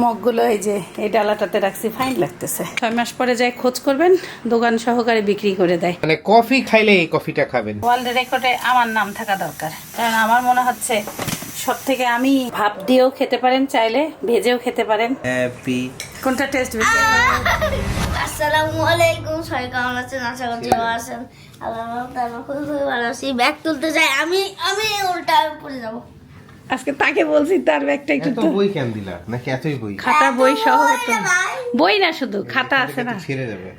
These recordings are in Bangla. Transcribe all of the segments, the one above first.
মগগুলো এই যে এই ডালাটাতে রাখছি ফাইন লাগতেছে। ছয় মাস পরে যাই খোঁজ করবেন দোকান সহকারে বিক্রি করে দেয়। মানে কফি খাইলে এই কফিটা খাবেন? ওয়ার্ল্ড রেকর্ডে আমার নাম থাকা দরকার। কারণ আমার মনে হচ্ছে সব থেকে আমি ভাপ দিয়েও খেতে পারেন চাইলে ভেজেও খেতে পারেন। হ্যাপি কোনটা টেস্ট বেশি আসসালামু আলাইকুম সবাই কেমন আছেন? আশা করছি ভালো আছেন। আল্লাহ আমি খুবই খুবই ভালো আছি। ব্যাগ তুলতে যাই আমি আমি উল্টা পড়ে যাব। আজকে তাকে বলছি তার ব্যাগটা একটু তো বই কেন দিলা? নাকি এতই বই? খাতা বই সহ তো। বই না শুধু খাতা আছে না। ছেড়ে যাবে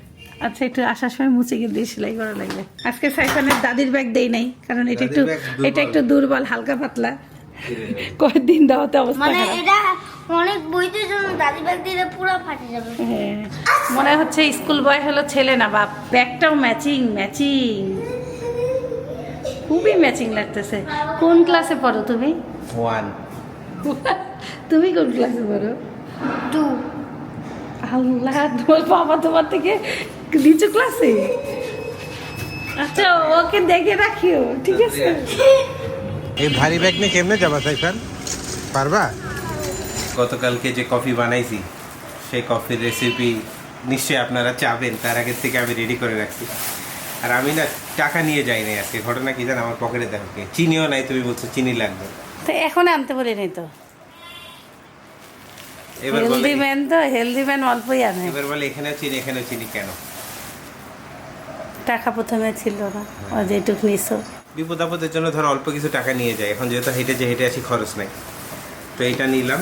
আচ্ছা একটু আসার সময় মুছে গিয়ে দিয়ে সেলাই করা লাগবে। আজকে সাইফানের দাদির ব্যাগ দেই নাই কারণ এটা একটু। এটা একটু দুর্বল। হালকা পাতলা। কয়েকদিন দেওয়াতে অবস্থা মানে এটা অনেক বইতে জন্য দাদি ব্যাগ দিলে পুরো ফাটে যাবে। হ্যাঁ। মনে হচ্ছে স্কুল বয় হলো ছেলে না বাপ। ব্যাগটাও ম্যাচিং ম্যাচিং খুবই ম্যাচিং লাগতেছে। কোন ক্লাসে পড়ো তুমি? ওয়ান তুমি কোন ক্লাসে পড়ো? টু আল্লাহ তোমার বাবা তোমার থেকে নিচু ক্লাসে আচ্ছা ওকে দেখে রাখিও ঠিক আছে? এই ভারী ব্যাগ নিয়ে কেমনে যাবা সাইফান? পারবা? গতকালকে যে কফি বানাইছি সেই কফির রেসিপি নিশ্চয়ই আপনারা চাবেন তার আগের থেকে আমি রেডি করে রাখছি। আর আমি না টাকা নিয়ে যাই নাই আজকে ঘটনা কি জান? আমার পকেটে দেখো চিনিও নাই তুমি বলছো চিনি লাগবে। তো এখন আনতে বলি নাই তো। হেলদি ম্যান তো হেলদি ম্যান অল্পই আনে। এবার বলে এখানেও চিনি এখানেও চিনি কেন? টাকা প্রথমে ছিল না ও যেটুক নিছো। বিপদ আপদের জন্য ধর অল্প কিছু টাকা নিয়ে যায়। এখন যেহেতু হেঁটে যে হেঁটে আসি খরচ নাই। তো এটা নিলাম।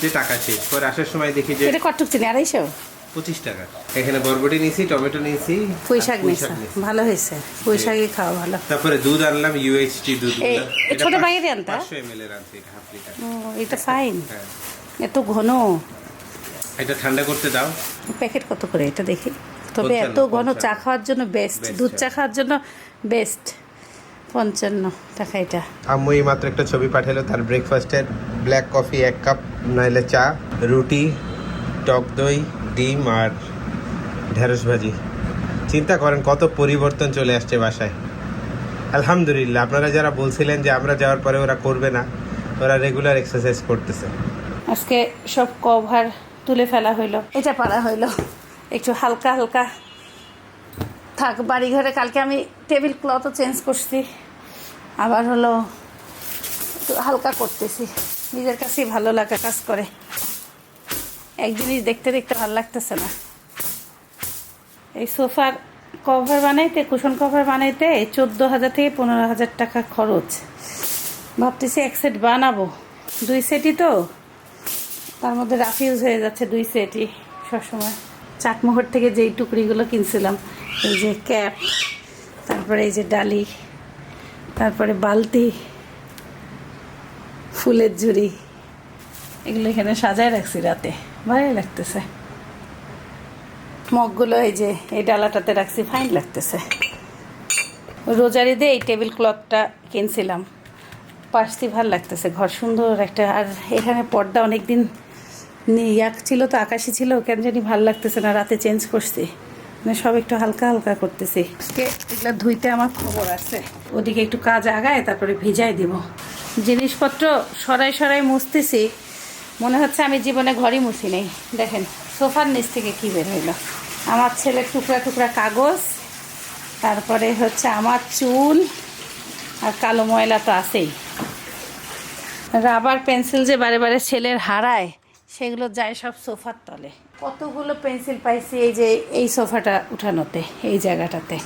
যে টাকা শেষ। পরে আসার সময় দেখি যে এটা কটুক চিনি আড়াইশো? পঁচিশ টাকা। এখানে বরবটি নিয়েছি টমেটো নিয়েছি পুঁই শাক আর পুঁই নিছো নিয়েছি। ভালো হয়েছে। পুঁই শাকই খাওয়া ভালো। তারপরে দুধ আনলাম ইউএইচটি দুধ ছোট বাইরে আনতা? পাঁচশো এম এল এর আনছি এটা হাফ লিটার ও এটা ফাইন হ্যাঁ। এত ঘন? এটা ঠান্ডা করতে দাও। প্যাকেট কত করে? এটা দেখি। তবে এত ঘন চা খাওয়ার জন্য বেস্ট দুধ চা হ্যাঁ। খাওয়ার জন্য বেস্ট পঞ্চান্ন টাকা এটা। আম্মু এই মাত্র একটা ছবি পাঠালো তার ব্রেকফাস্টের ব্ল্যাক কফি এক কাপ নাইলে চা রুটি টক দই ডিম আর ঢেঁড়স ভাজি। চিন্তা করেন কত পরিবর্তন চলে আসছে বাসায়। আলহামদুলিল্লাহ, আপনারা যারা বলছিলেন যে আমরা যাওয়ার পরে ওরা করবে না, ওরা রেগুলার এক্সারসাইজ করতেছে। আজকে সব কভার তুলে ফেলা হইল। এটা পারা হইল, একটু হালকা হালকা। থাক বাড়ি ঘরে কালকে আমি টেবিল ক্লথও চেঞ্জ করছি। আবার হলো হালকা করতেছি। নিজের কাছেই ভালো লাগা কাজ করে। এক জিনিস দেখতে দেখতে ভালো লাগতেছে না। এই সোফার কভার বানাইতে, কুশন কভার বানাইতে চোদ্দ হাজার থেকে পনেরো হাজার টাকা খরচ। ভাবতেছি এক সেট বানাবো। দুই সেটই তো। তার মধ্যে রাফিউজ হয়ে যাচ্ছে দুই সেটই সবসময়। চাটমোহর থেকে যেই টুকরিগুলো কিনছিলাম, এই যে ক্যাপ, তারপরে এই যে ডালি, তারপরে বালতি, ফুলের ঝুড়ি, এগুলো এখানে সাজায় রাখছি রাতে। ভালোই লাগতেছে। মগগুলো এই যে, এই ডালাটাতে রাখছি, ফাইন লাগতেছে। রোজারি দিয়ে এই টেবিল ক্লথটা কিনছিলাম। পাশটি ভালো লাগতেছে, ঘর সুন্দর একটা। আর এখানে পর্দা অনেক দিন ইয়াক ছিল তো, আকাশি ছিল, কেন জানি ভালো লাগতেছে না, রাতে চেঞ্জ করছি। মানে সব একটু হালকা হালকা করতেছি। আজকে এগুলো ধুইতে আমার খবর আছে। ওদিকে একটু কাজ আগায়, তারপরে ভিজাই দিব। জিনিসপত্র সরাই সরাই মুছতেছি। মনে হচ্ছে আমি জীবনে ঘরই মুছি নেই। দেখেন, সোফার নিচ থেকে কী বের হইল? আমার ছেলের টুকরা টুকরা কাগজ, তারপরে হচ্ছে আমার চুল আর কালো ময়লা তো আছেই। রাবার পেন্সিল যে বারে বারে ছেলের হারায়, সেগুলো যায় সব সোফার তলে। কতগুলো পেন্সিল পাইছি এই যে, এই সোফাটা উঠানোতে, এই জায়গাটাতে।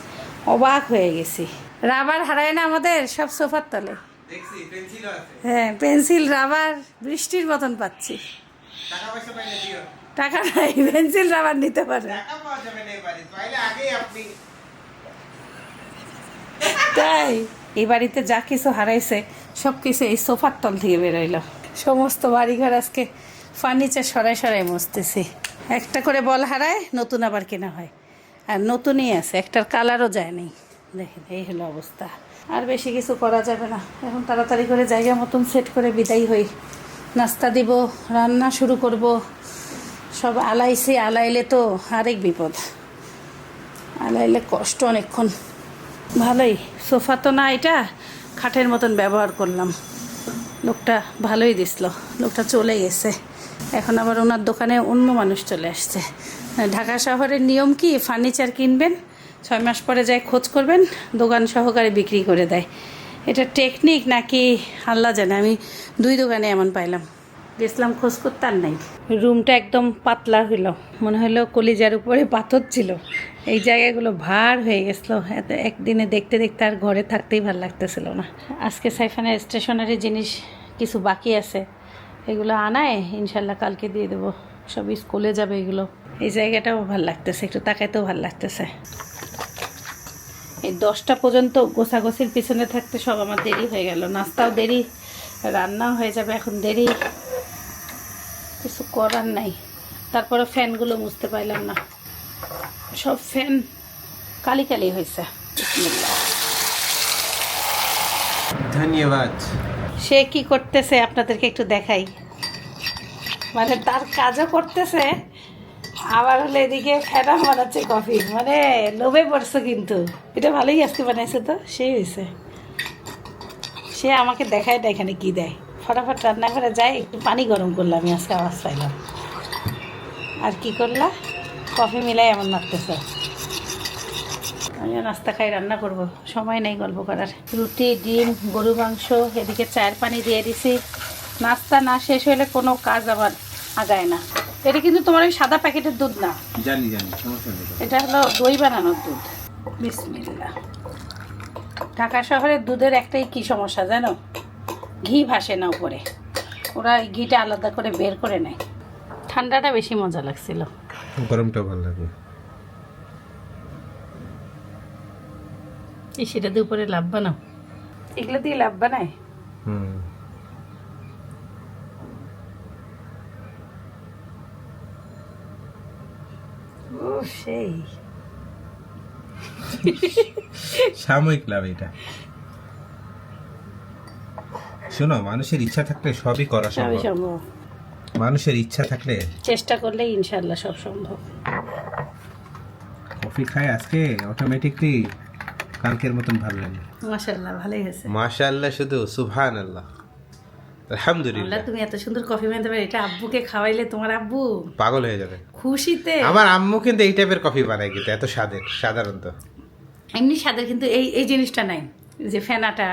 অবাক হয়ে গেছি। রাবার হারায় না আমাদের, সব সোফার তলে। হ্যাঁ পেন্সিল রাবার বৃষ্টির মতন পাচ্ছি। টাকা নাই পেন্সিল রাবার নিতে পারে। তাই এই বাড়িতে যা কিছু হারাইছে সব কিছু এই সোফার তল থেকে বেরোইল। সমস্ত বাড়িঘর আজকে ফার্নিচার সরাই সরাই মসতেছি একটা করে বল হারায় নতুন আবার কেনা হয়। আর নতুনই আছে একটার কালারও যায় নাই। দেখেন এই হলো অবস্থা। আর বেশি কিছু করা যাবে না। এখন তাড়াতাড়ি করে জায়গা মতন সেট করে বিদায় হই। নাস্তা দিব, রান্না শুরু করব। সব আলাইছি, আলাইলে তো আরেক বিপদ। আলাইলে কষ্ট অনেকক্ষণ। ভালোই, সোফা তো না এটা, খাটের মতন ব্যবহার করলাম। লোকটা ভালোই দিছিল লোকটা চলে গেছে। এখন আবার ওনার দোকানে অন্য মানুষ চলে আসছে। ঢাকা শহরের নিয়ম কি, ফার্নিচার কিনবেন? ছয় মাস পরে যায় খোঁজ করবেন, দোকান সহকারে বিক্রি করে দেয়। এটা টেকনিক নাকি আল্লাহ জানে, আমি দুই দোকানে এমন পাইলাম। গেছিলাম খোঁজ করতে আর নাই। রুমটা একদম পাতলা হইল, মনে হলো কলিজার উপরে পাথর ছিল। এই জায়গাগুলো ভার হয়ে গেছিল, এত একদিনে দেখতে দেখতে আর ঘরে থাকতেই ভালো লাগতেছিল না। আজকে সাইফানের স্টেশনারি জিনিস কিছু বাকি আছে, এগুলো আনায় ইনশাল্লাহ কালকে দিয়ে দেবো। সব স্কুলে যাবে এগুলো। এই জায়গাটাও ভালো লাগতেছে, একটু তাকাইতেও ভালো লাগতেছে। এই দশটা পর্যন্ত গোছাগোছির পিছনে থাকতে সব আমার দেরি হয়ে গেল। নাস্তাও দেরি রান্নাও হয়ে যাবে এখন দেরি। কিছু করার নাই। তারপরে ফ্যানগুলো মুছতে পারলাম না। সব ফ্যান কালি কালি হয়েছে। ধন্যবাদ। সে কি করতেছে আপনাদেরকে একটু দেখাই। মানে তার কাজও করতেছে। আবার হলে এদিকে ফেনা বানাচ্ছে কফি মানে লোভে পড়ছে কিন্তু। এটা ভালোই আজকে বানাইছে তো, সেই হয়েছে। সে আমাকে দেখায় না এখানে কি দেয়। ফটাফট রান্না করে যাই, একটু পানি গরম করলাম, আমি আজকে আওয়াজ পাইলাম। আর কি করলা? কফি মিলাই এমন মারতেছে আমিও নাস্তা খাই, রান্না করব। সময় নেই গল্প করার। রুটি, ডিম, গরু, মাংস, এদিকে চায়ের পানি দিয়ে দিছি। নাস্তা না শেষ হলে কোনো কাজ আবার আগায় না। এটা কিন্তু তোমার ওই সাদা প্যাকেটের দুধ না? জানি জানি সমস্যা নেই। এটা হলো দই বানানোর দুধ। বিসমিল্লা ঢাকা শহরের দুধের একটাই কি সমস্যা জানো? ঘি ভাসে না উপরে। ওরা এই ঘিটা আলাদা করে বের করে নেয়। ঠান্ডাটা বেশি মজা লাগছিল। গরমটা ভালো লাগে। এই সেটা দিয়ে উপরে লাভ বানাও। এগুলো দিয়ে লাভ বানায়? হুম। ও সেই। সাময়িক লাভ এটা। শোনো মানুষের ইচ্ছা থাকলে সবই করা সম্ভব। মানুষের ইচ্ছা থাকলে চেষ্টা করলে ইনশাল্লাহ সব সম্ভব। কফি খায় আজকে অটোমেটিকলি কালকের মতন ভালো লাগে। মাশাল্লাহ ভালোই হয়েছে। মাশাআল্লাহ শুধু সুবহান আল্লাহ আলহামদুলিল্লাহ। তুমি এত সুন্দর কফি বানাতে পারো। এটা আব্বুকে খাওয়াইলে তোমার আব্বু পাগল হয়ে যাবে। খুশিতে। আমার আম্মু কিন্তু এই টাইপের কফি বানায় কিন্তু এত স্বাদের সাধারণত। এমনি স্বাদের কিন্তু এই এই জিনিসটা নাই যে ফেনাটা।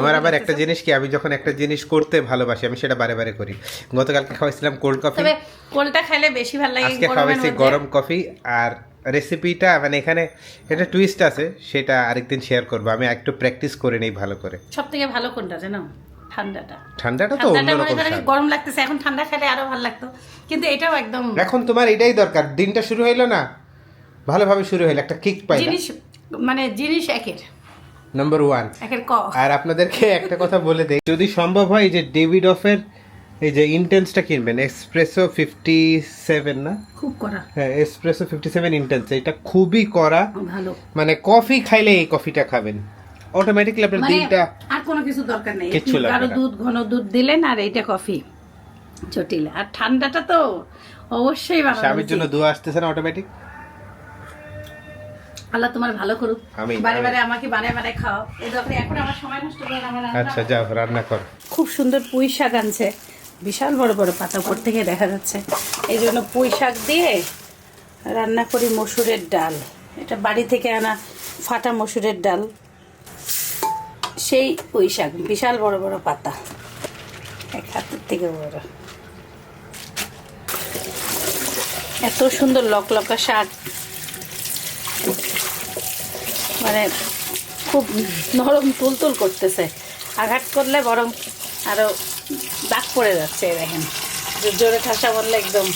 আমার আবার একটা জিনিস কি আমি যখন একটা জিনিস করতে ভালোবাসি আমি সেটা বারে বারে করি। গতকালকে খাওয়াইছিলাম কোল্ড কফি তবে কোলটা খাইলে বেশি ভালো লাগে আজকে খাওয়াইছি গরম কফি আর রেসিপিটা মানে এখানে একটা টুইস্ট আছে সেটা আরেকদিন শেয়ার করব। আমি একটু প্র্যাকটিস করে নেই ভালো করে। সব থেকে ভালো কোনটা জানো? ঠান্ডাটা। ঠান্ডাটা তো অন্যরকম গরম লাগতেছে এখন ঠান্ডা খেলে আরও ভালো লাগতো। কিন্তু এটাও একদম এখন তোমার এটাই দরকার দিনটা শুরু হইল না ভালোভাবে শুরু হইল একটা কিক পাই জিনিস মানে জিনিস একের। নাম্বার ওয়ান একের ক। আর আপনাদেরকে একটা কথা বলে দেই যদি সম্ভব হয় যে ডেভিড অফের এই যে ইন্টেন্সটা কিনবেন এক্সপ্রেসো ফিফটি সেভেন না? খুব করা হ্যাঁ এক্সপ্রেসো ফিফটি সেভেন ইন্টেন্স এটা খুবই করা ভালো। মানে কফি খাইলে এই কফিটা খাবেন। অটোমেটিকলি আপনার মানে দিনটা আর কোনো কিছু দরকার নেই। একটু লাগবে কারও না। দুধ ঘন দুধ দিলেন আর এইটা কফি। চটিলে আর ঠান্ডাটা তো অবশ্যই বানানো স্বামীর জন্য। দোয়া আসতেছে না অটোমেটিক আল্লাহ তোমার ভালো করুক। বারে বারে আমাকে বানায় বানায় খাও এই দরকার এখন আমার সময় নষ্ট করে আমার আচ্ছা যাও রান্না কর। খুব সুন্দর পুঁই শাক আনছে। বিশাল বড় বড় পাতা উপর থেকে দেখা যাচ্ছে। এই জন্য পুঁই শাক দিয়ে রান্না করি মসুরের ডাল। এটা বাড়ি থেকে আনা ফাটা মসুরের ডাল। সেই পুঁই শাক, বিশাল বড় বড় পাতা। এক হাতের থেকে বড়। এত সুন্দর লকলকা শাক। মানে খুব নরম তুলতুল করতেছে। আঘাত করলে বরং আরও দাগ পড়ে যাচ্ছে দেখেন। জোরে ঠাসা বললে একদম।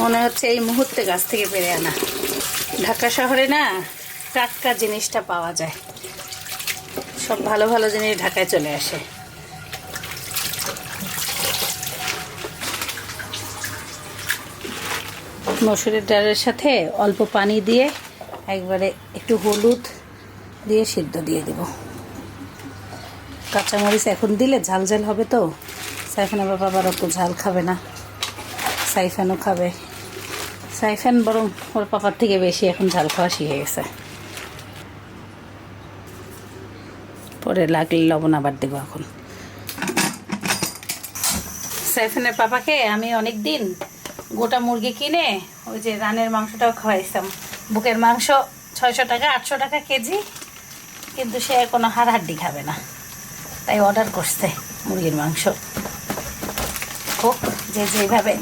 মনে হচ্ছে এই মুহূর্তে গাছ থেকে পেরে আনা। ঢাকা শহরে না টাটকা জিনিসটা পাওয়া যায়। সব ভালো ভালো জিনিস ঢাকায় চলে আসে। মসুরের ডালের সাথে অল্প পানি দিয়ে একবারে একটু হলুদ দিয়ে সিদ্ধ দিয়ে দেব। কাঁচামরিচ এখন দিলে ঝাল ঝাল হবে তো, সাইফান আবার বাবার অত ঝাল খাবে না। সাইফানও খাবে। সাইফান বরং ওর পাপার থেকে বেশি এখন ঝাল খাওয়া শিখে গেছে। পরে লাগলে লবণ আবার দেবো এখন। সাইফানের পাপাকে আমি অনেক দিন গোটা মুরগি কিনে ওই যে রানের মাংসটাও খাওয়াইতাম বুকের মাংস ছয়শো টাকা, আটশো টাকা কেজি। কিন্তু সে কোনো হাড় হাড্ডি খাবে না। তাই অর্ডার করছে মুরগির মাংস। হোক যে যেভাবে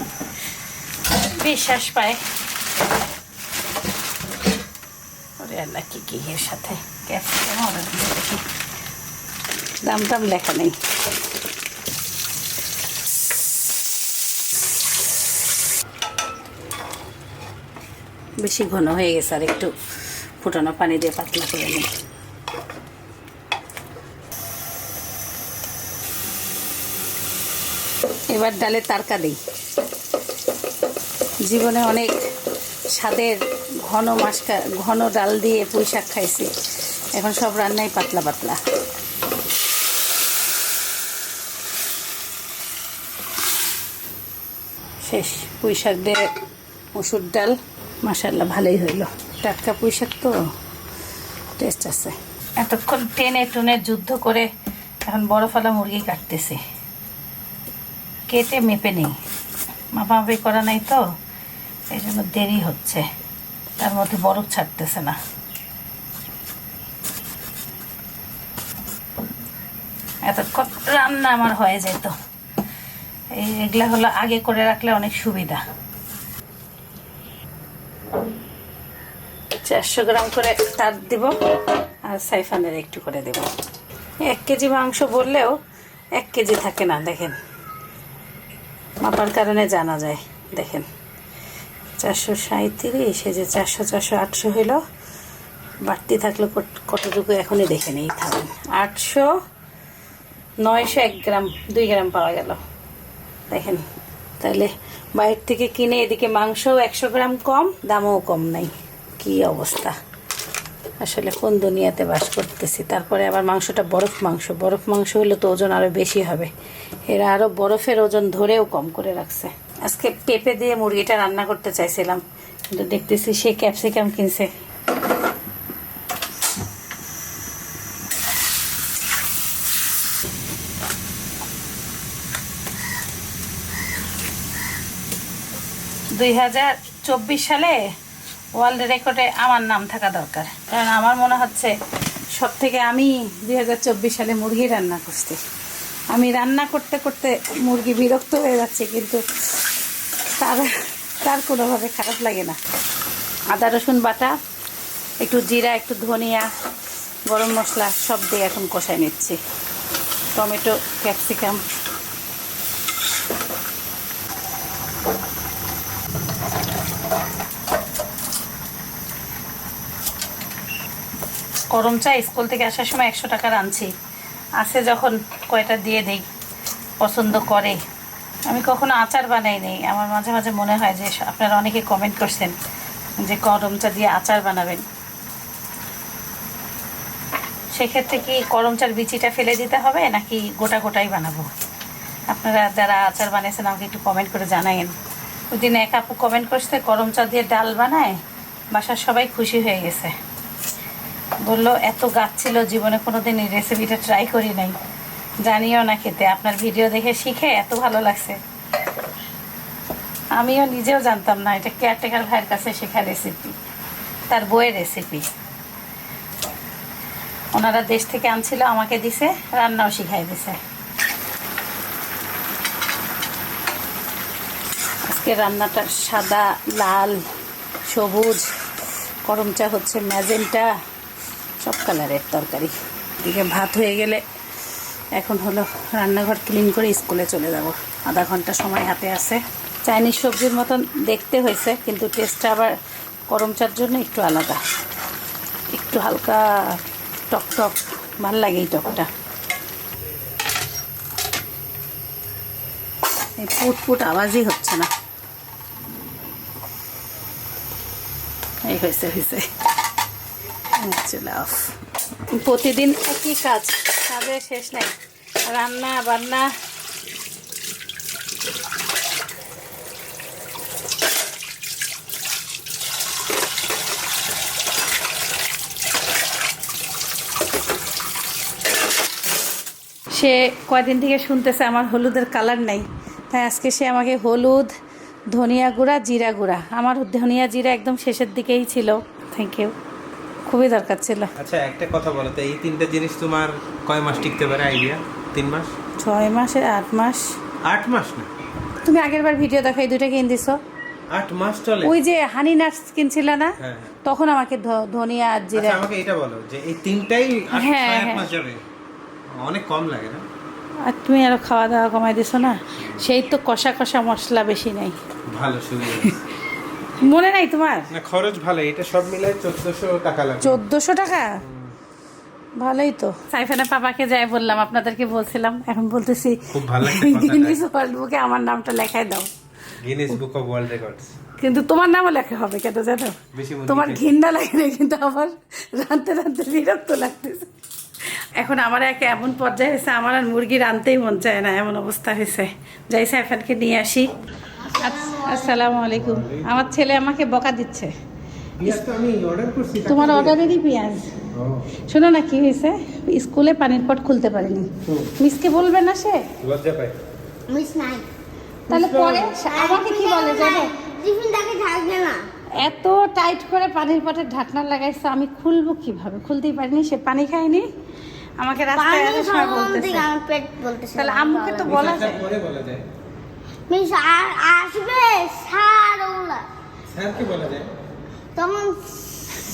বিশ্বাস পায়। আল্লাহ, কি কি এর সাথে? ক্যাপসিকাম অর্ডার দিয়ে দেখি। দাম টাম লেখা নেই। বেশি ঘন হয়ে গেছে আর একটু ফুটানো পানি দিয়ে পাতলা করে নিই। এবার ডালে তারকা দিই। জীবনে অনেক স্বাদের ঘন মাসকা, ঘন ডাল দিয়ে পুঁই শাক খাইছি। এখন সব রান্নাই পাতলা পাতলা। শেষ, পুঁই শাক দিয়ে মসুর ডাল। মাসাল্লাহ ভালোই হইল। টাটকা পুঁই শাক তো, টেস্ট আছে। এতক্ষণ টেনে টুনে যুদ্ধ করে এখন বড় ফলা মুরগি কাটতেছে। কেটে মেপে নেই। মাপামাপি করা নাই তো, এই জন্য দেরি হচ্ছে। তার মধ্যে বরফ ছাড়তেছে না। এতক্ষণ রান্না আমার হয়ে যেত। এই এগুলা হলো আগে করে রাখলে অনেক সুবিধা। চারশো গ্রাম করে তার দিব আর সাইফানের একটু করে দেব। এক কেজি মাংস বললেও এক কেজি থাকে না, দেখেন। মাপার কারণে জানা যায়, দেখেন। চারশো সাঁত্রিশ এই যে চারশো চারশো, আটশো হইল। বাড়তি থাকলে কত- কতটুকু এখনই দেখে নেই থাকেন আটশো নয়শো এক গ্রাম, দুই গ্রাম পাওয়া গেল। দেখেন, তাহলে বাইরে থেকে কিনে এদিকে মাংসও একশো গ্রাম কম, দামও কম নাই। কি অবস্থা? আসলে কোন দুনিয়াতে বাস করতেছি? তারপরে আবার মাংসটা বরফ মাংস। বরফ মাংস হলে তো ওজন আরও বেশি হবে। এরা আরও বরফের ওজন ধরেও কম করে রাখছে। আজকে পেঁপে দিয়ে মুরগিটা রান্না করতে চাইছিলাম, কিন্তু দেখতেছি সে ক্যাপসিকাম কিনছে। দুই হাজার চব্বিশ সালে ওয়ার্ল্ড রেকর্ডে আমার নাম থাকা দরকার। কারণ আমার মনে হচ্ছে সব থেকে আমি দুই হাজার চব্বিশ সালে মুরগি রান্না করছি। আমি রান্না করতে করতে মুরগি বিরক্ত হয়ে যাচ্ছে, কিন্তু তার তার কোনোভাবে খারাপ লাগে না। আদা, রসুন বাটা, একটু জিরা, একটু ধনিয়া, গরম মশলা সব দিয়ে এখন কষাই নিচ্ছি। Tomato, capsicum. গরম চা স্কুল থেকে আসার সময় একশো টাকার আনছি আসে যখন কয়টা দিয়ে দেই, পছন্দ করে। আমি কখনো আচার বানাই নেই। আমার মাঝে মাঝে মনে হয় যে আপনারা অনেকে কমেন্ট করছেন যে গরম চা দিয়ে আচার বানাবেন। সেক্ষেত্রে কি করম চার বিচিটা ফেলে দিতে হবে, নাকি গোটা গোটাই বানাবো? আপনারা যারা আচার বানিয়েছেন, আমাকে একটু কমেন্ট করে জানাইন ওই দিন এক আপু কমেন্ট করছে করম চা দিয়ে ডাল বানায়, বাসার সবাই খুশি হয়ে গেছে। বলল, এত গাছ ছিল, জীবনে কোনোদিন এই রেসিপিটা ট্রাই করি নাই। জানিও না খেতে, আপনার ভিডিও দেখে শিখে এত ভালো লাগছে। আমিও নিজেও জানতাম না, এটা কেয়ারটেকার ভাইয়ের কাছে শেখা রেসিপি তার বইয়ের রেসিপি ওনারা দেশ থেকে আনছিল, আমাকে দিছে, রান্নাও শিখাই দিছে। আজকে রান্নাটা সাদা, লাল, সবুজ করম চা হচ্ছে ম্যাজেন্টা। সব কালারের তরকারি। এদিকে ভাত হয়ে গেলে এখন হলো রান্নাঘর ক্লিন করে স্কুলে চলে যাব। আধা ঘণ্টা সময় হাতে আছে। চাইনিজ সবজির মতন দেখতে হয়েছে, কিন্তু টেস্টটা আবার গরম চার জন্য একটু আলাদা। একটু হালকা টক টক, ভালো লাগে এই টকটা। এই ফুট ফুট আওয়াজই হচ্ছে না। এই হয়েছে হয়েছে। প্রতিদিন একই কাজ কাজের শেষ নাই। রান্না, বান্না। সে কয়দিন থেকে শুনতেছে আমার হলুদের কালার নাই। তাই আজকে সে আমাকে হলুদ, ধনিয়া গুঁড়া, জিরা গুঁড়া। আমার ধনিয়া জিরা একদম শেষের দিকেই ছিল। থ্যাংক ইউ খুবই দরকার ছিল। আচ্ছা একটা কথা বলো তো এই তিনটা জিনিস তোমার কয় মাস টিকতে পারে আইডিয়া তিন মাস? ছয় মাসে আট মাস। আট মাস না? তুমি আগের বার ভিডিও দেখো এই দুইটা কিন দিছো। আট মাস চলে? ওই যে হানি নাটস কিনছিল না? হ্যাঁ। তখন আমাকে ধনিয়া আর জিরা। আচ্ছা আমাকে এটা বলো যে এই তিনটাই আট হ্যাঁ, হ্যাঁ। মাস যাবে অনেক কম লাগে না? আর তুমি আরও খাওয়া দাওয়া কমাই দিছো না? সেই তো কষা কষা মশলা বেশি নাই। ভালো সুবিধা মনে নাই তোমার? না খরচ ভালো এটা সব মিলাই চোদ্দশো টাকা লাগে চোদ্দশো টাকা? ভালোই তো। সাইফানা পাপাকে যাই বললাম আপনাদেরকে বলছিলাম। এখন বলতেছি খুব ভালো। গিনিস ওয়ার্ল্ড বুকে আমার নামটা লেখাই দাও। Guinness book of world records কিন্তু তোমার নামও লেখা হবে কেন জানো? তোমার ঘৃণা লাগে না কিন্তু আমার রানতে রানতে বিরক্ত লাগতেছে। এখন আমার এক এমন পর্যায়ে হয়েছে আমার আর মুরগি রানতেই মন চায় না এমন অবস্থা হয়েছে। যাই সাইফানকে নিয়ে আস- আসসালামু আলাইকুম। আমার ছেলে আমাকে বকা দিচ্ছে। তোমার অর্ডারেরই পেঁয়াজ। শোনো না কি হয়েছে? স্কুলে পানির পট খুলতে পারিনি। মিসকে বলবে না সে? লজ্জা মিস নাই। তাহলে পরে আমাকে কি বলে জানো? টিফিনটাকে থাকবে না। এত টাইট করে পানির পটের ঢাকনা লাগাইছে আমি খুলবো কীভাবে? খুলতেই পারিনি সে পানি খায়নি। আমাকে রাস্তায় বলতেছে। তাহলে আম্মুকে তো বলা যায়। মিস আর আসবে? স্যার ওগুলা। স্যারকে বলা যায় তখন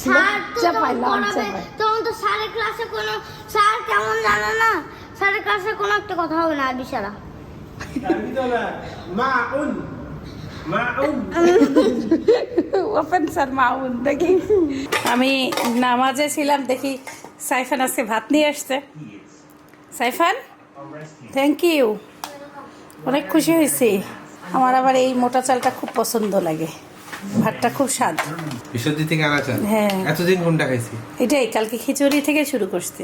স্যার তো তখন পড়াবে। তখন তো স্যারের ক্লাসে কোনো স্যার কেমন জানো না? স্যারের ক্লাসে কোনো একটা কথা হবে না আরবি ছাড়া। মা উন মা উন। ওপেন স্যার মাউন দেখি। আমি নামাজে ছিলাম দেখি সাইফান আজকে ভাত নিয়ে আসছে। সাইফান থ্যাংক ইউ অনেক খুশি হয়েছি। আমার আবার এই মোটা চালটা খুব পছন্দ লাগে। ভাতটা খুব স্বাদ। বিশ্বজিৎ থেকে আনা চাল? হ্যাঁ। এতদিন কোনটা খাইছি? এটাই কালকে খিচুড়ি থেকে শুরু করছি।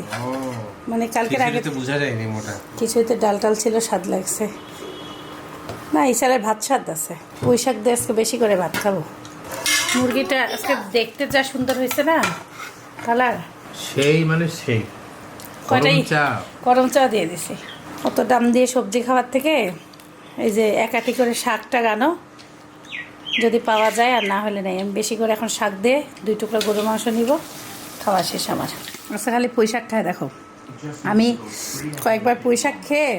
মানে কালকের আগে তো বোঝা যায়নি মোটা। কিছুতে ডাল টাল ছিল স্বাদ লাগছে। না এই সালের ভাত স্বাদ আছে। পুঁই শাক দিয়ে আজকে বেশি করে ভাত খাব। মুরগিটা আজকে দেখতে যা সুন্দর হয়েছে না কালার। সেই মানে সেই। কয়টাই গরম চা। গরম চা দিয়ে দিছি। অত দাম দিয়ে সবজি খাওয়ার থেকে এই যে একাটি করে শাকটা গানো যদি পাওয়া যায় আর না হলে নেই। আমি বেশি করে এখন শাক দিয়ে দুই টুকরা গরু মাংস নিব খাওয়া শেষ আমার। আচ্ছা খালি পুঁই শাক খায় দেখো। আমি কয়েকবার পুঁই শাক খেয়ে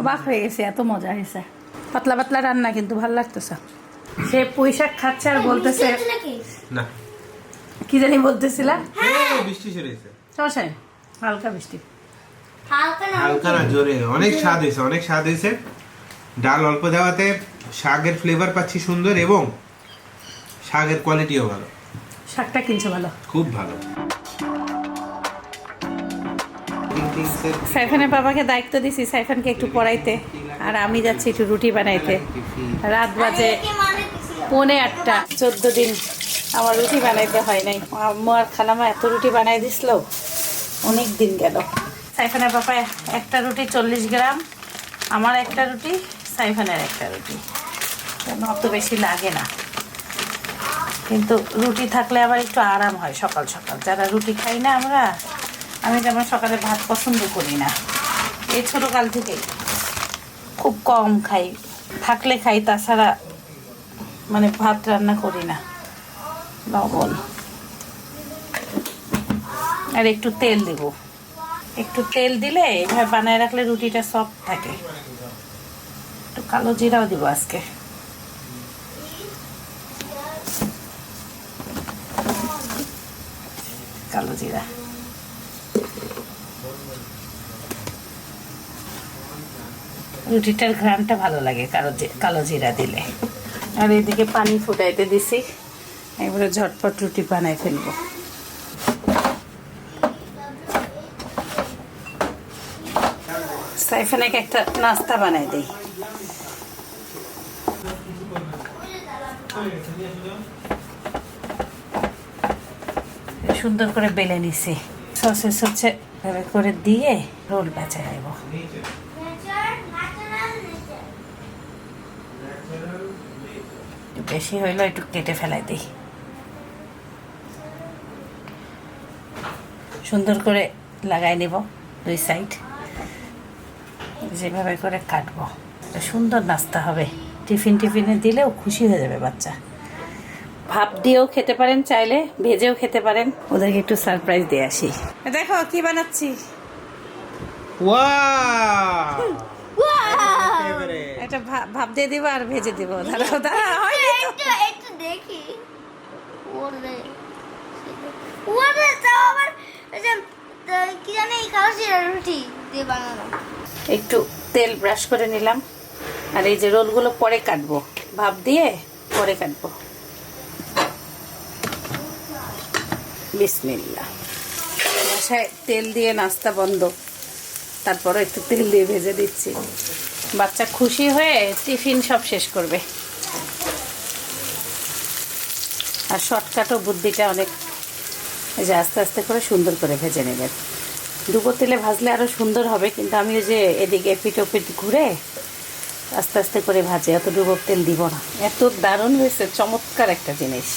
অবাক হয়ে গেছে এত মজা হয়েছে। পাতলা পাতলা রান্না কিন্তু ভালো লাগতেছে। সে পুঁই শাক খাচ্ছে আর বলতেছে? না। কি জানি বলতেছিলাম সমস্যা হালকা বৃষ্টি। হালকা না জোরে? অনেক স্বাদ হয়েছে অনেক স্বাদ হয়েছে। ডাল অল্প দেওয়াতে শাকের ফ্লেভার পাচ্ছি সুন্দর এবং শাকের কোয়ালিটিও ভালো। শাকটা কিনছে ভালো? খুব ভালো। সাইফানের বাবাকে দায়িত্ব দিছি সাইফানকে একটু পড়াইতে আর আমি যাচ্ছি একটু রুটি বানাইতে। রাত বাজে পৌনে আটটা চোদ্দ দিন। আমার রুটি বানাইতে হয় নাই। আম্মু আর খালামা এত রুটি বানাই দিছিল অনেক দিন গেল। সাইফানের বাবা একটা রুটি চল্লিশ গ্রাম, আমার একটা রুটি, সাইফানের একটা রুটি। কেন অত বেশি লাগে না। কিন্তু রুটি থাকলে আবার একটু আরাম হয় সকাল সকাল। যারা রুটি খাই না আমরা, আমি যেমন সকালে ভাত পছন্দ করি না। এই ছোটোকাল থেকেই খুব কম খাই। থাকলে খাই, তাছাড়া মানে ভাত রান্না করি না। লবণ। আর একটু তেল দেব। একটু তেল দিলে এইভাবে বানায় রাখলে রুটিটা সফট থাকে। একটু কালো জিরাও দিব আজকে। কালো জিরা। রুটিটার ঘ্রানটা ভালো লাগে কালো কালো জিরা দিলে। আর এদিকে পানি ফুটাইতে দিছি। এবারে ঝটপট রুটি বানাই ফেলব। সাইফানাকে একটা নাস্তা বানাই দেই। সুন্দর করে বেলে নিছি। সসে সসে ভাবে করে দিয়ে রোল বেচা. একটু বেশি হইল একটু কেটে ফেলাই দিই। সুন্দর করে লাগাই নেব দুই সাইড। যেভাবে করে কাটবো। একটা সুন্দর নাস্তা হবে। টিফিন টিফিনে দিলেও খুশি হয়ে যাবে বাচ্চা। ভাপ দিয়েও খেতে পারেন চাইলে ভেজেও খেতে পারেন। ওদেরকে একটু সারপ্রাইজ দিয়ে আসি। দেখো কি বানাচ্ছি। ভা- ভাপ দিয়ে দিব আর ভেজে দিব। দাঁড়াও হয়নি একটু দেখি। ওরে ওরে তাও আবার কি জানি কালো জিরা রুটি দিয়ে বানানো একটু তেল ব্রাশ করে নিলাম। আর এই যে রোলগুলো পরে কাটবো। ভাপ দিয়ে পরে কাটবো। বিসমিল্লা বাসায় তেল দিয়ে নাস্তা বন্ধ। তারপরে একটু তেল দিয়ে ভেজে দিচ্ছি। বাচ্চা খুশি হয়ে টিফিন সব শেষ করবে। আর শর্টকাটও বুদ্ধিটা অনেক এই যে আস্তে আস্তে করে সুন্দর করে ভেজে নেবেন। ডুবো তেলে ভাজলে আরও সুন্দর হবে কিন্তু আমি ওই যে এদিকে এপিট ওপিট ঘুরে আস্তে আস্তে করে ভাজে এত ডুবো তেল দিব না। এত দারুণ হয়েছে চমৎকার একটা জিনিস।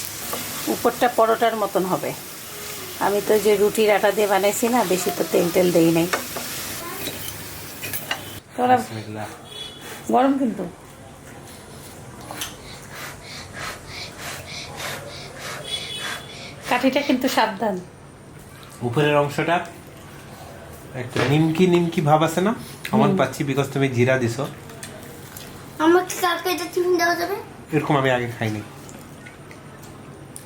উপরটা পরোটার মতন হবে। আমি তো যে রুটির আটা দিয়ে বানাইছি না বেশি তো তেল টেল দেই নাই। তোরা গরম কিন্তু? কাঠিটা কিন্তু সাবধান। উপরের অংশটা একটা নিমকি নিমকি ভাব আছে না? আমার পাচ্ছি বিকজ তুমি জিরা দিছো। আমাকে কালকে এটা টিফিন দেওয়া যাবে? এরকম আমি আগে খাইনি।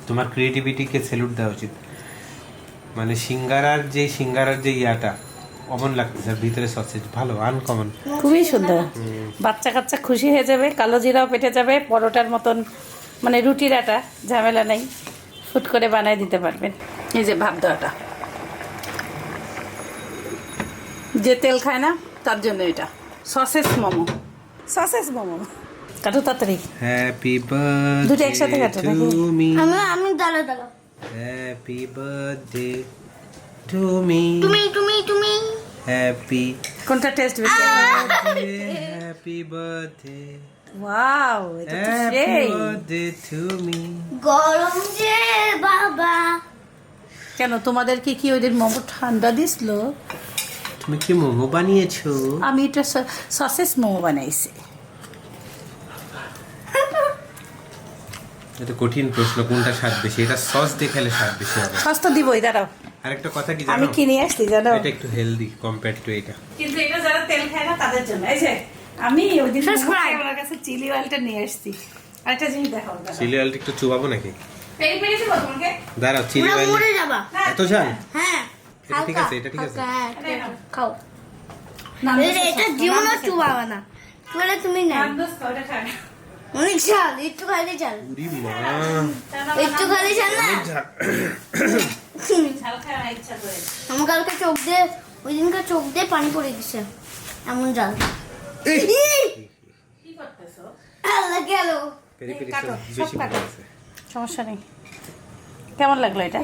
তোমার ক্রিয়েটিভিটিকে স্যালুট দেওয়া উচিত। মানে সিঙ্গারার যে সিঙ্গারার যে ইয়াটা অমন লাগতেছে ভিতরে সসেজ ভালো আনকমন খুবই সুন্দর। বাচ্চা কাচ্চা খুশি হয়ে যাবে কালো জিরাও পেটে যাবে পরোটার মতন মানে রুটির আটা ঝামেলা নেই। ফুট করে বানায় দিতে পারবেন। এই যে ভাব দেওয়াটা। যে তেল খায় না তার জন্য এটা। সসেস মোমো। সসেস মোমো। কাটো তাড়াতাড়ি। হ্যাপি বার্থডে দুটো একসাথে কাটো টু নাকি? আমি আমি দাঁড়া দাঁড়া হ্যাপি বার্থডে টু মি তুমি তুমি তুমি। হ্যাপি কোনটা টেস্ট বেশি? হ্যাপি বার্থডে ওয়াও এটা তো সেই। গরম যে বাবা। কেন তোমাদের কি কি ওই দিন মোমো ঠান্ডা দিছিল? তুমি কি মোমো বানিয়েছো? আমি এটা সসেস মোমো বানাইছি। এটা কঠিন প্রশ্ন কোনটা স্বাদ বেশি? এটা সস দিয়ে খেলে স্বাদ বেশি হবে। সস্তা দিবই দাঁড়াও। আরেকটা কথা কি আমি কিনে আসছি জানো। এটা একটু হেলদি কম্পেয়ার টু এটা। কিন্তু এটা যারা তেল খায় না তাদের জন্য। এই যে আমি ওই দিন. আমার কাছে চিলি অয়েলটা নিয়ে আসছি। আরেকটা জিনিস দেখাও চিলি অয়েলটা একটু চুবাবো নাকি? পেরি পেরি দেবো তোমাকে? দাঁড়াও চিলি অয়েল মরে যাবা। এত ঝাল? হ্যাঁ এটা ঠিক আছে, এটা ঠিক আছে। হালকা, হ্যাঁ। খাও। এটা- জীবনও চুবাবা না। মানে তুমি। না। অনেক ঝাল একটু ঝাল। একটু ঝাল না? আমার কালকে চোখ দিয়ে ওই দিনকার চোখ দিয়ে পানি পড়ে গেছে এমন জাল সমস্যা নেই। কেমন লাগল এটা?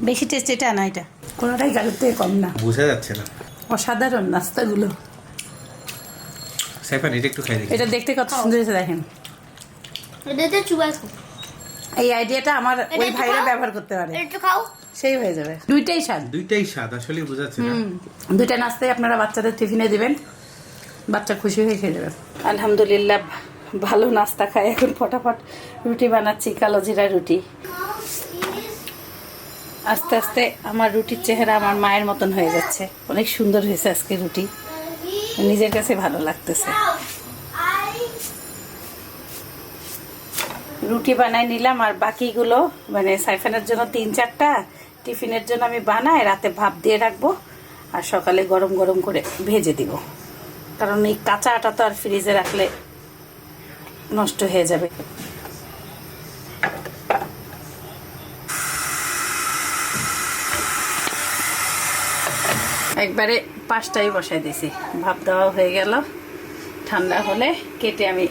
বেশি টেস্ট এটা না এটা? কোনোটাই গাড়ির থেকে কম না। বোঝা যাচ্ছে না। অসাধারণ নাস্তাগুলো। সাইফান এটা একটু খাই এটা দেখতে কত সুন্দর হয়েছে দেখেন। এটাতে চুবাই এই আইডিয়াটা আমার ওই ভাইরা ব্যবহার করতে পারে। একটু খাও। সেই হয়ে যাবে। দুইটাই স্বাদ। দুইটাই স্বাদ আসলে বোঝা যাচ্ছে না। হুম। দুইটা নাস্তায় আপনারা বাচ্চাদের টিফিনে দিবেন। বাচ্চা খুশি হয়ে খেয়ে যাবে আলহামদুলিল্লাহ, ভালো নাস্তা খাই এখন ফটাফট। রুটি বানাচ্ছি, কালো জিরা রুটি। আস্তে আস্তে আমার রুটির চেহারা আমার মায়ের মতন হয়ে যাচ্ছে। অনেক সুন্দর হয়েছে আজকে রুটি। নিজের কাছে ভালো লাগতেছে। রুটি বানাই নিলাম আর বাকিগুলো মানে সাইফানের জন্য তিন চারটা, টিফিনের জন্য আমি বানাই, রাতে ভাপ দিয়ে রাখব, আর সকালে গরম গরম করে ভেজে দিব। কারণ এই কাঁচা আটা তো আর ফ্রিজে রাখলে নষ্ট হয়ে যাবে। একবারে পাঁচটাই বসাই দিছি ভাপ দেওয়া হয়ে গেল। ঠান্ডা হলে কেটে আমি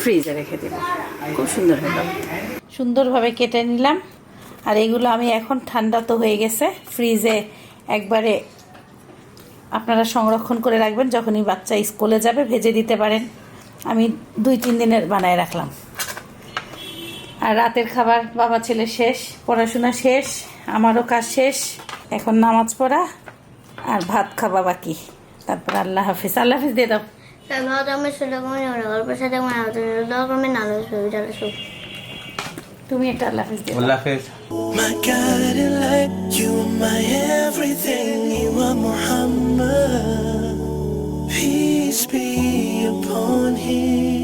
ফ্রিজে রেখে দেব। খুব সুন্দর হলো। সুন্দরভাবে কেটে নিলাম। আর এগুলো আমি এখন ঠান্ডা তো হয়ে গেছে। ফ্রিজে একবারে আপনারা সংরক্ষণ করে রাখবেন যখনই বাচ্চা স্কুলে যাবে, ভেজে দিতে পারেন। আমি দুই, তিন দিনের বানায় রাখলাম। আর রাতের খাবার, বাবা ছেলে শেষ, পড়াশোনা শেষ, আমারও কাজ শেষ, এখন নামাজ পড়া আর ভাত খাওয়া বাকি। তারপর আল্লাহ হাফিজ। আল্লাহ হাফিজ, দিয়ে দাও। তুমি একটা আল্লাহ হাফিজ দিয়ে দাও। আল্লাহ হাফেজ My guiding light, you are my everything, you are Muhammad. Peace be upon him.